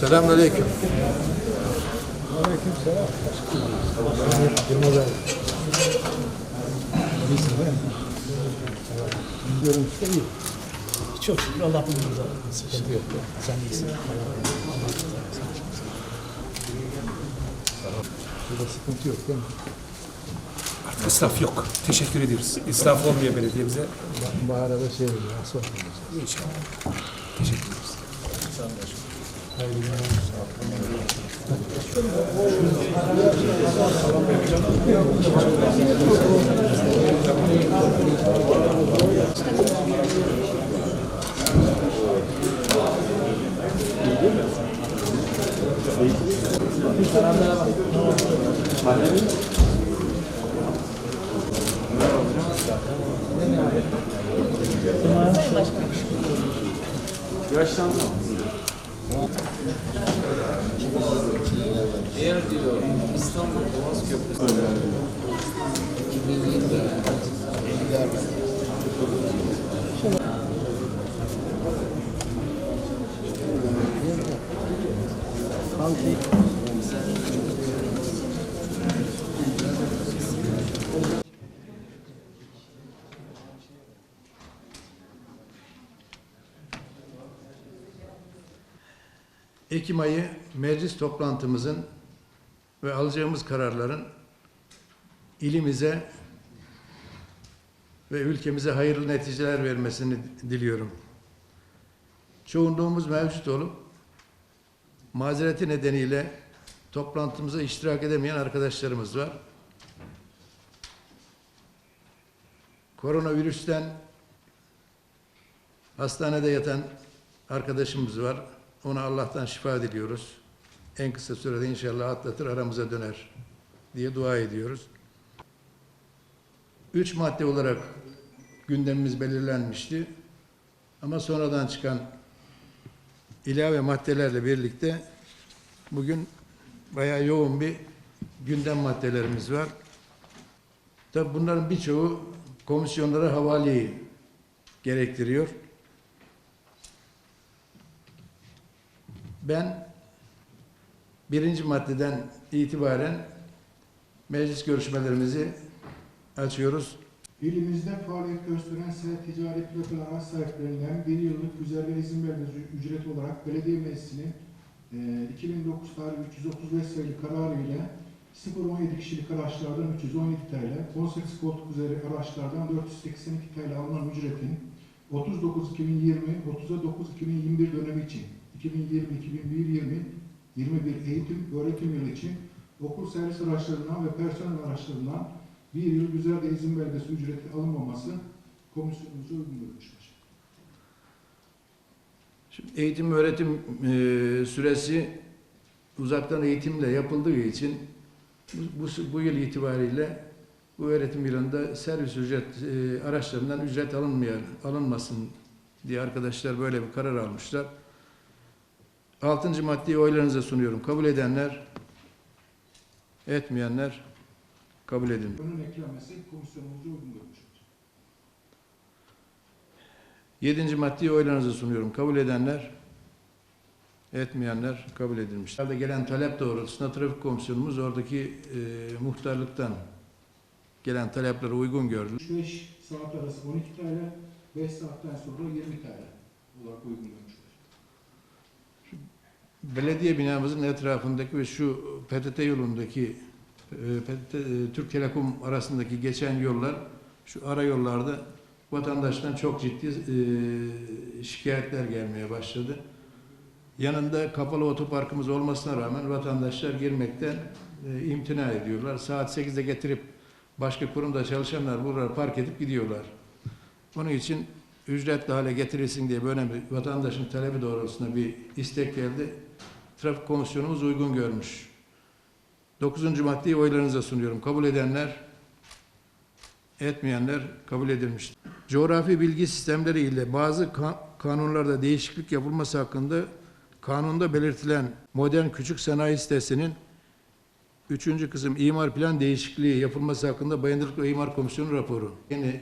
Selamünaleyküm. Görüntüsü iyi. Çok şükür Allah bilir zaten. Sıkıntı yok. Sen iyisin. Burada sıkıntı yok değil mi? Artık israf yok. Teşekkür ediyoruz. İsraf olmuyor belediyemize. Bu arada şey asfalt. İnşallah. Teşekkür ederiz. Hayırlı günler. Yaşlandı mı? Eğer diyor İstanbul Boğaz Köprüsü 2020 Thank you. Ekim ayı meclis toplantımızın ve alacağımız kararların ilimize ve ülkemize hayırlı neticeler vermesini diliyorum. Çoğunluğumuz mevcut olup mazereti nedeniyle toplantımıza iştirak edemeyen arkadaşlarımız var. Koronavirüsten hastanede yatan arkadaşımız var. Ona Allah'tan şifa diliyoruz. En kısa sürede inşallah atlatır aramıza döner diye dua ediyoruz. Üç madde olarak gündemimiz belirlenmişti. Ama sonradan çıkan ilave maddelerle birlikte bugün bayağı yoğun bir gündem maddelerimiz var. Tabi bunların birçoğu komisyonlara havaleyi gerektiriyor. Ben birinci maddeden itibaren meclis görüşmelerimizi açıyoruz. İlimizde faaliyet gösteren seyahat ticari plakalı araç sahiplerinden bir yıllık güzergah izin vermesi ücreti olarak belediye meclisinin e, 2009 tarihli 335 sayılı kararı ile 0-17 kişilik araçlardan 317 TL, 18 koltuk üzeri araçlardan 482 TL alınan ücretin 39-2020, 30'a 9-2021 dönemi için 2020-2021 21 eğitim öğretim yılı için okul servis araçlarından ve personel araçlarından bir yıl güzel izin belgesi ücreti alınmaması komisyonumuza uygun görmüştür. Şimdi eğitim öğretim e, süresi uzaktan eğitimle yapıldığı için bu, bu, bu yıl itibariyle bu öğretim yılında servis ücret e, araçlarından ücret alınmayan alınmasın diye arkadaşlar böyle bir karar almışlar. Altıncı maddeyi oylarınıza sunuyorum. Kabul edenler, etmeyenler kabul edin. Bunun eklenmesi komisyonumuza uygun görmüştür. Yedinci maddeyi oylarınıza sunuyorum. Kabul edenler, etmeyenler kabul edilmiş. Herhalde gelen talep doğrultusunda trafik komisyonumuz oradaki e, muhtarlıktan gelen taleplere uygun gördü. 3-5 saat arası 12 TL, 5 saatten sonra 20 TL olarak uygun görmüştür. Belediye binamızın etrafındaki ve şu PTT yolundaki e, PTT, e, Türk Telekom arasındaki geçen yollar şu ara yollarda vatandaştan çok ciddi e, şikayetler gelmeye başladı. Yanında kapalı otoparkımız olmasına rağmen vatandaşlar girmekten e, imtina ediyorlar. Saat 8'de getirip başka kurumda çalışanlar buralara park edip gidiyorlar. Onun için ücretli hale getirilsin diye böyle bir vatandaşın talebi doğrultusunda bir istek geldi. Trafik komisyonumuz uygun görmüş. Dokuzuncu maddeyi oylarınıza sunuyorum. Kabul edenler, etmeyenler kabul edilmiştir. Coğrafi bilgi sistemleri ile bazı ka- kanunlarda değişiklik yapılması hakkında kanunda belirtilen modern küçük sanayi sitesinin üçüncü kısım imar plan değişikliği yapılması hakkında Bayındırlık ve İmar Komisyonu raporu. Yeni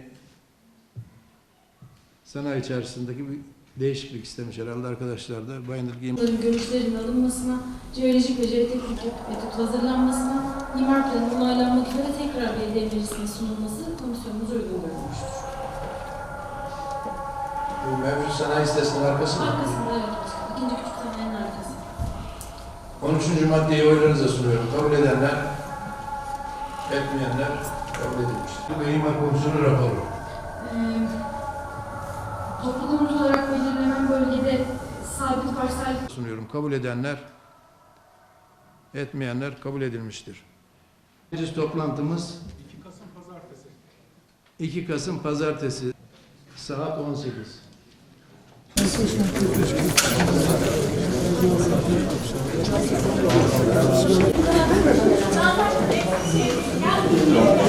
sanayi içerisindeki bir değişiklik istemiş herhalde arkadaşlar da. Bayındır Giyim Bunların görüşlerinin alınmasına, jeolojik ve jeoteknik etüt hazırlanmasına, imar planının onaylanmak üzere tekrar belediye meclisine sunulması komisyonumuz uygun görmüştür. bu mevcut sanayi sitesinin arkası mı? Arkasında evet başkanım, ikinci küçük sanayinin arkası. 13. maddeyi oylarınıza sunuyorum. Kabul edenler, etmeyenler kabul edilmiştir. Bu İmar Komisyonu raporu. Ee, toplu konut olarak belirlenen bölgede sabit parsel sunuyorum. Kabul edenler, etmeyenler kabul edilmiştir. Meclis toplantımız 2 Kasım Pazartesi. 2 Kasım Pazartesi saat 18. Gel.